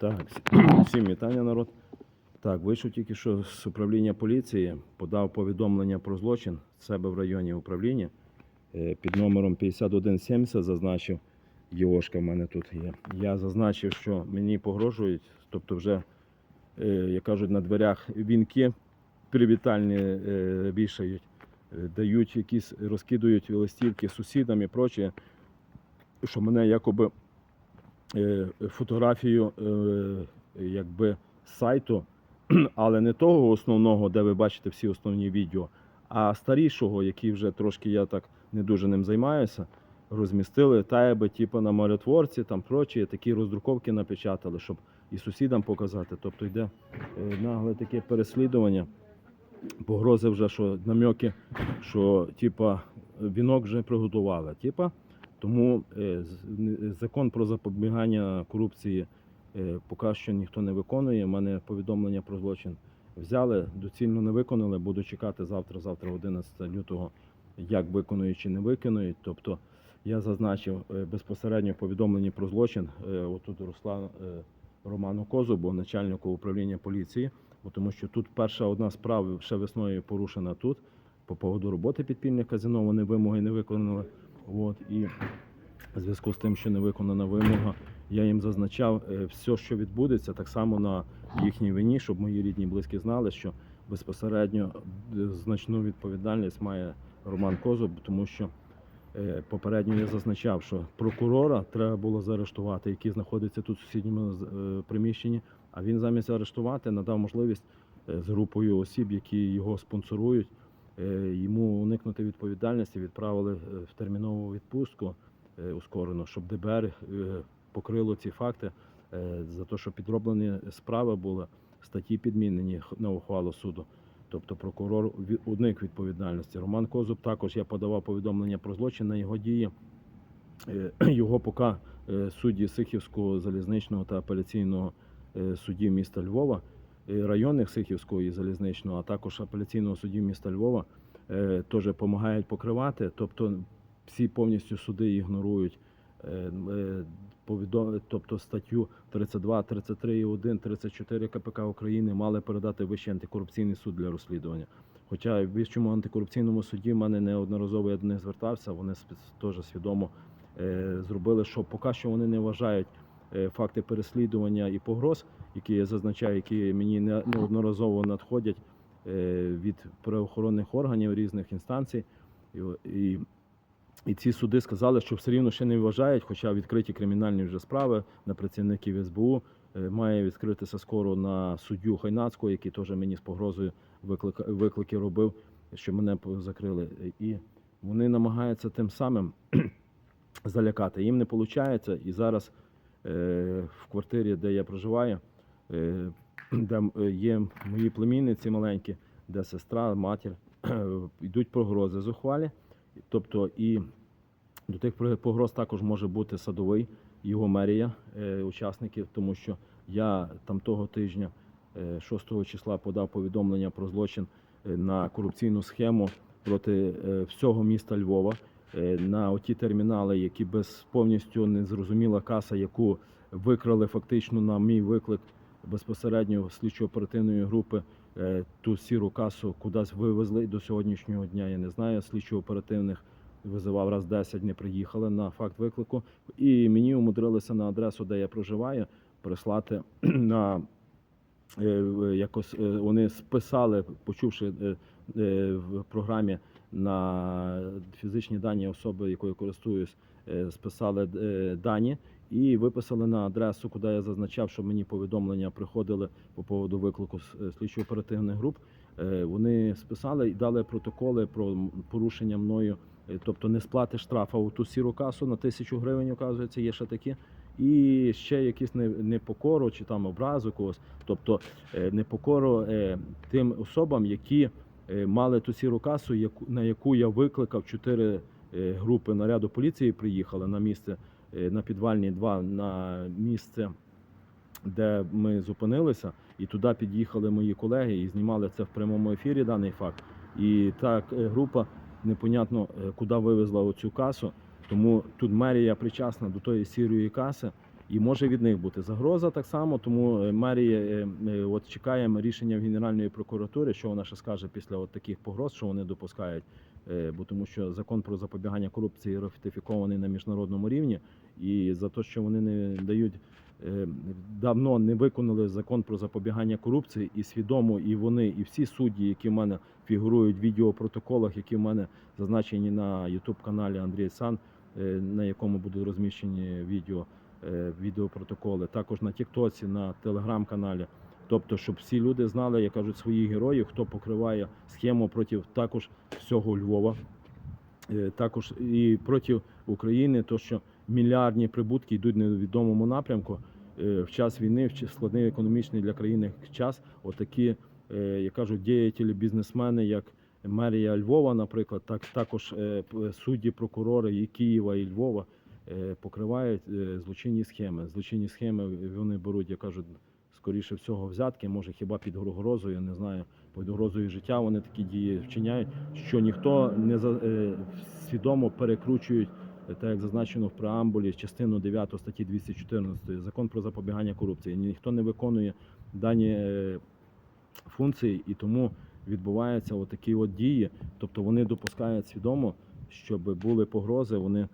Так, всім вітання, народ. Так, вийшов тільки що з управління поліції, подав повідомлення про злочин в себе в районі управління. Е, Під номером 5170 зазначив Єошка в мене тут є. Я зазначив, що мені погрожують, тобто вже, е, як кажуть, на дверях вінки привітальні е, вішають, дають якісь, розкидують листівки сусідам і прочее, що мене якоби фотографію е, якби сайту, але не того основного, де ви бачите всі основні відео, а старішого, який вже трошки я так не дуже ним займаюся. Розмістили тайби, типу на моротворці, там прочі, такі роздруковки напечатали, щоб і сусідам показати. Тобто йде е, нагле таке переслідування. Погрози вже, що намеки, що типа вінок вже приготували. Типа, тому е, закон про запобігання корупції е, поки що ніхто не виконує. У мене повідомлення про злочин взяли, доцільно не виконали. Буду чекати завтра, завтра 11 лютого, як виконують чи не виконують. Тобто я зазначив е, безпосередньо в повідомленні про злочин. Отут Руслан Роману Козубу, начальнику управління поліції. Тому що тут перша одна справа ще весною порушена тут по поводу роботи підпільних казино. Вони вимоги не виконали. От і в зв'язку з тим, що не виконана вимога, я їм зазначав е, все, що відбудеться, так само на їхній вині, щоб мої рідні близькі знали, що безпосередньо е, значну відповідальність має Роман Козуб, тому що е, попередньо я зазначав, що прокурора треба було заарештувати, який знаходиться тут в сусідньому приміщенні. А він замість арештувати надав можливість з групою осіб, які його спонсорують, йому уникнути відповідальності, відправили е, в термінову відпустку е, ускорено, щоб ДБР е, покрило ці факти е, за те, що підроблені справи були, статті підмінені на ухвалу суду. Тобто прокурор уник відповідальності. Роман Козуб також я подавав повідомлення про злочин на його дії. Е, Його поки е, судді Сихівського залізничного та апеляційного е, судді міста Львова, е, районних Сихівського і залізничного, а також апеляційного судді міста Львова е, теж допомагають покривати. Тобто всі повністю суди ігнорують е, е, тобто статтю 32, 33 і 1, 34 КПК України мали передати Вищий антикорупційний суд для розслідування. Хоча в Вищому антикорупційному суді в мене неодноразово я до них звертався, вони теж свідомо зробили, що поки що вони не вважають факти переслідування і погроз, які я зазначаю, які мені неодноразово надходять е, від правоохоронних органів різних інстанцій. І, і, ці суди сказали, що все рівно ще не вважають, хоча відкриті кримінальні вже справи на працівників СБУ. е, Має відкритися скоро на суддю Хайнацького, який теж мені з погрозою виклика, виклики робив, що мене закрили. І вони намагаються тим самим залякати. Їм не виходить. І зараз е, в квартирі, де я проживаю, е, де е, є мої племінниці маленькі, де сестра, матір, йдуть погрози зухвалі. Тобто і до тих погроз також може бути садовий, його мерія е, учасників, тому що я там того тижня, е, 6 числа, подав повідомлення про злочин е, на корупційну схему проти е, всього міста Львова. Е, На оті термінали, які без повністю незрозуміла каса, яку викрали фактично на мій виклик безпосередньо слідчо-оперативної групи. е, Ту сіру касу кудись вивезли до сьогоднішнього дня. Я не знаю. Слідчо-оперативних визивав раз 10, не приїхали на факт виклику. І мені умудрилися на адресу, де я проживаю, прислати на е, якось вони списали, почувши в програмі на фізичні дані особи, якою користуюсь, е, списали е, дані і виписали на адресу, куди я зазначав, що мені повідомлення приходили по поводу виклику е, слідчо-оперативних груп. Вони списали і дали протоколи про порушення мною, тобто не сплати штрафа у ту сіру касу на тисячу гривень, оказується, є ще такі. І ще якісь непокору чи там образу когось, тобто непокору тим особам, які мали ту сіру касу, на яку я викликав чотири е, групи наряду поліції. Приїхали на місце е, на підвальні два на місце, де ми зупинилися, і туди під'їхали мої колеги і знімали це в прямому ефірі. Даний факт. І так е, група непонятно е, куди вивезла оцю касу. Тому тут мерія причасна до тої сірої каси. І може від них бути загроза так само, тому е, мерія е, е, от чекаємо рішення в Генеральної прокуратури, що вона ще скаже після от таких погроз, що вони допускають. Бо тому що закон про запобігання корупції ратифікований на міжнародному рівні, і за те, що вони не дають давно не виконали закон про запобігання корупції, і свідомо, і вони, і всі судді, які в мене фігурують в відеопротоколах, які в мене зазначені на youtube каналі Андрій Сан, на якому будуть розміщені відео, відеопротоколи, також на Тіктоці, на телеграм-каналі. Тобто, щоб всі люди знали, як кажуть, своїх героїв, хто покриває схему проти також всього Львова, е, також і проти України, то що мільярдні прибутки йдуть невідомому напрямку. Е, В час війни, в складний економічний для країни час, отакі, е, як кажуть, діятелі, бізнесмени, як мерія Львова, наприклад, так також е, судді, прокурори і Києва і Львова е, покривають е, злочинні схеми. Злочинні схеми вони беруть, як кажуть, скоріше всього взятки, може хіба під грозою, не знаю, під грозою життя вони такі дії вчиняють, що ніхто не за, е, свідомо перекручують, е, так як зазначено в преамбулі, частину 9 статті 214 закон про запобігання корупції. Ніхто не виконує дані е, функції, і тому відбуваються отакі от дії. Тобто вони допускають свідомо, щоб були погрози, вони е,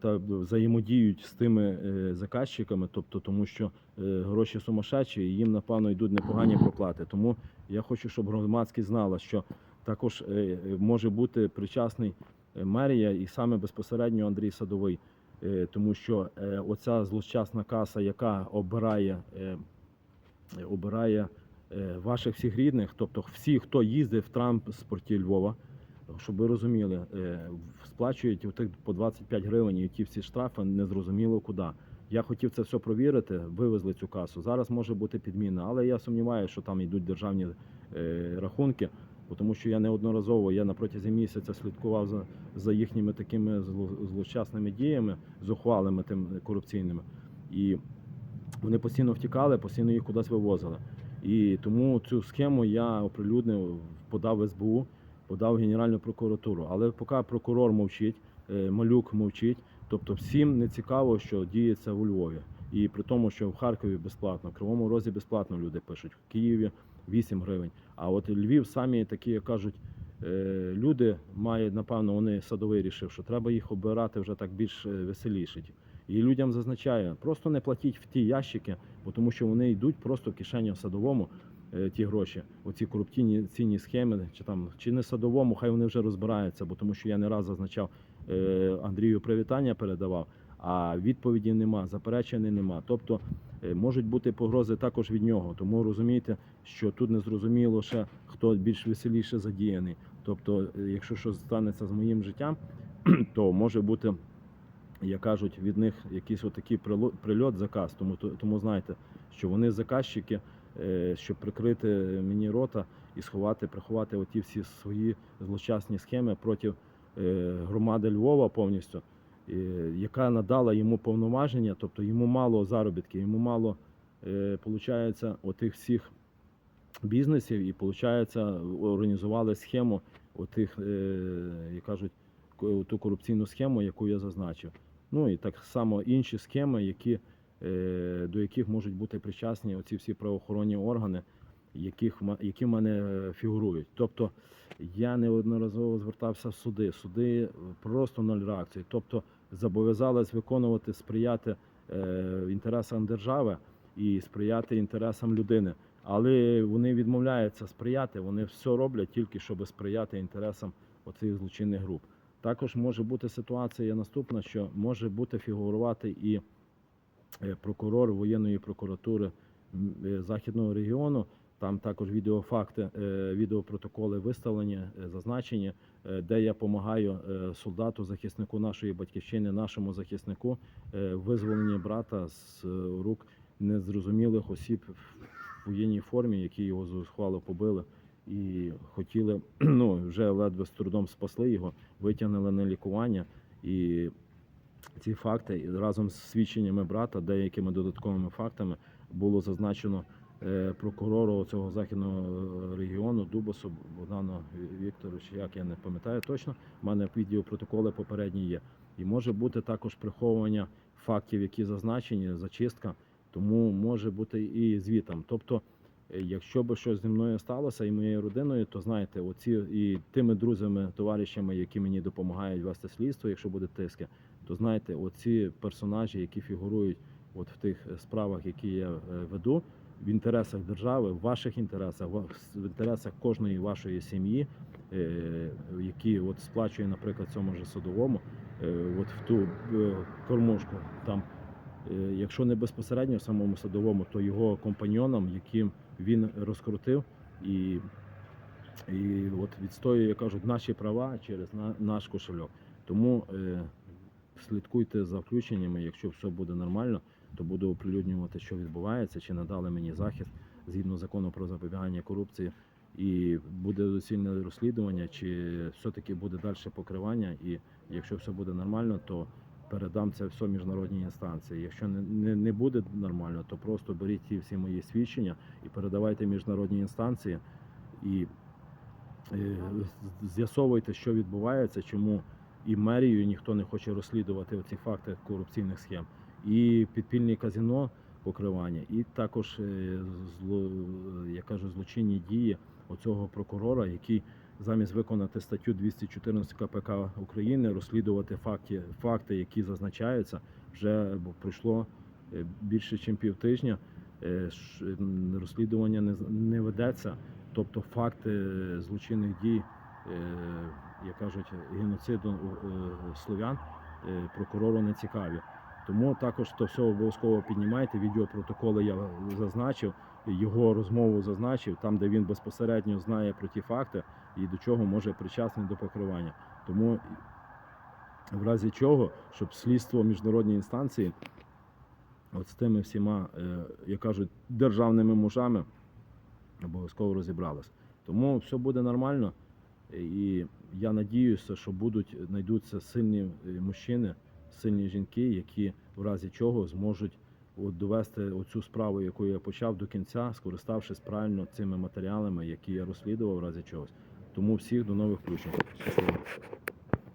та взаємодіють з тими е, заказчиками, тобто тому що е, гроші сумасшедші, і їм напевно йдуть непогані проплати. Тому я хочу, щоб громадськість знала, що також е, може бути причасний е, мерія і саме безпосередньо Андрій Садовий, Е, тому що е, оця злощасна каса, яка обирає, е, е, обирає е, ваших всіх рідних, тобто всі, хто їздив в транспорті Львова, щоб ви розуміли, е, сплачують по 25 гривень і ті всі штрафи незрозуміло куди. Я хотів це все провірити, вивезли цю касу. Зараз може бути підміна, але я сумніваюся, що там йдуть державні е, рахунки, тому що я неодноразово я на протязі місяця слідкував за, за їхніми такими зло- злощасними діями, зухвалими тим корупційними. І вони постійно втікали, постійно їх кудись вивозили. І тому цю схему я оприлюднив, подав СБУ, подав Генеральну прокуратуру. Але поки прокурор мовчить, е, малюк мовчить, тобто всім не цікаво, що діється у Львові. І при тому, що в Харкові безплатно, в Кривому Розі безплатно люди пишуть, в Києві 8 гривень. А от Львів самі такі, як кажуть, е, люди мають, напевно, вони садовий рішив, що треба їх обирати вже так більш е, веселіше. І людям зазначає, просто не платіть в ті ящики, тому що вони йдуть просто в кишеню садовому ті гроші, оці корупційні цінні схеми, чи там чи не садовому, хай вони вже розбираються, бо тому що я не раз зазначав е, Андрію привітання передавав, а відповіді нема, заперечень нема. Тобто е, можуть бути погрози також від нього. Тому розумієте, що тут не зрозуміло ще хто більш веселіше задіяний. Тобто, е, якщо щось станеться з моїм життям, то може бути як кажуть, від них якийсь отакий прильот, заказ. Тому тому знайте, що вони заказчики, е, щоб прикрити мені рота і сховати, приховати оті всі свої злочасні схеми проти е, громади Львова повністю, е, яка надала йому повноваження, тобто йому мало заробітки, йому мало е, получається отих всіх бізнесів, і получається організували схему отих, е, як кажуть, ту корупційну схему, яку я зазначив. Ну і так само інші схеми, які, е, до яких можуть бути причасні оці всі правоохоронні органи, яких, які в мене е, фігурують. Тобто я неодноразово звертався в суди. Суди просто ноль реакції. Тобто зобов'язались виконувати, сприяти е, інтересам держави і сприяти інтересам людини. Але вони відмовляються сприяти, вони все роблять тільки щоб сприяти інтересам оцих злочинних груп. Також може бути ситуація наступна, що може бути фігурувати і е, прокурор воєнної прокуратури е, західного регіону. Там також відеофакти, е, відеопротоколи виставлені, е, зазначені, е, де я допомагаю е, солдату, захиснику нашої батьківщини, нашому захиснику, е, визволенні брата з е, рук незрозумілих осіб в воєнній формі, які його зухвало побили і хотіли, ну вже ледве з трудом спасли його, витягнули на лікування. І ці факти разом з свідченнями брата, деякими додатковими фактами було зазначено е, прокурору цього західного е, регіону Дубасу Богдану Вікторовичу, як я не пам'ятаю точно. У мене відеопротоколи попередні є. І може бути також приховування фактів, які зазначені, зачистка, тому може бути і звітом. Тобто, якщо би щось зі мною сталося і моєю родиною, то знаєте, оці і тими друзями, товаришами, які мені допомагають вести слідство, якщо буде тиски, то знаєте, оці персонажі, які фігурують от в тих е, справах, які я е, веду, в інтересах держави, в ваших інтересах, в інтересах кожної вашої сім'ї, е, які от сплачує, наприклад, цьому ж судовому, е, от в ту е, кормушку там. Е, Якщо не безпосередньо самому садовому, то його компаньонам, яким він розкрутив і, і от відстоює, як кажуть, наші права через на, наш кошельок. Тому е, слідкуйте за включеннями. Якщо все буде нормально, то буду оприлюднювати, що відбувається, чи надали мені захист згідно закону про запобігання корупції, і буде доцільне розслідування, чи все-таки буде далі покривання. І якщо все буде нормально, то передам це все міжнародній інстанції. Якщо не, не, буде нормально, то просто беріть ті всі мої свідчення і передавайте міжнародній інстанції і е, з'ясовуйте, що відбувається, чому і мерію ніхто не хоче розслідувати ці факти корупційних схем, і підпільні казино покривання, і також е, зло, я кажу, злочинні дії оцього прокурора, який замість виконати статтю 214 КПК України, розслідувати факти, факти, які зазначаються, вже пройшло е, більше, ніж півтижня. е, ш- м, Розслідування не, ведеться, тобто факти злочинних дій, е, як кажуть, геноциду е, слов'ян е, прокурору не цікаві. Тому також то все обов'язково піднімайте. Відеопротоколи я зазначив, його розмову зазначив, там, де він безпосередньо знає про ті факти і до чого може причасний до покривання. Тому в разі чого, щоб слідство міжнародній інстанції, от з тими всіма, е, як кажуть, державними мужами обов'язково розібралися. Тому все буде нормально. І я надіюся, що будуть знайдуться сильні е, мужчини, сильні жінки, які в разі чого зможуть от довести оцю справу, яку я почав до кінця, скориставшись правильно цими матеріалами, які я розслідував в разі чогось. Тому всіх до нових включень.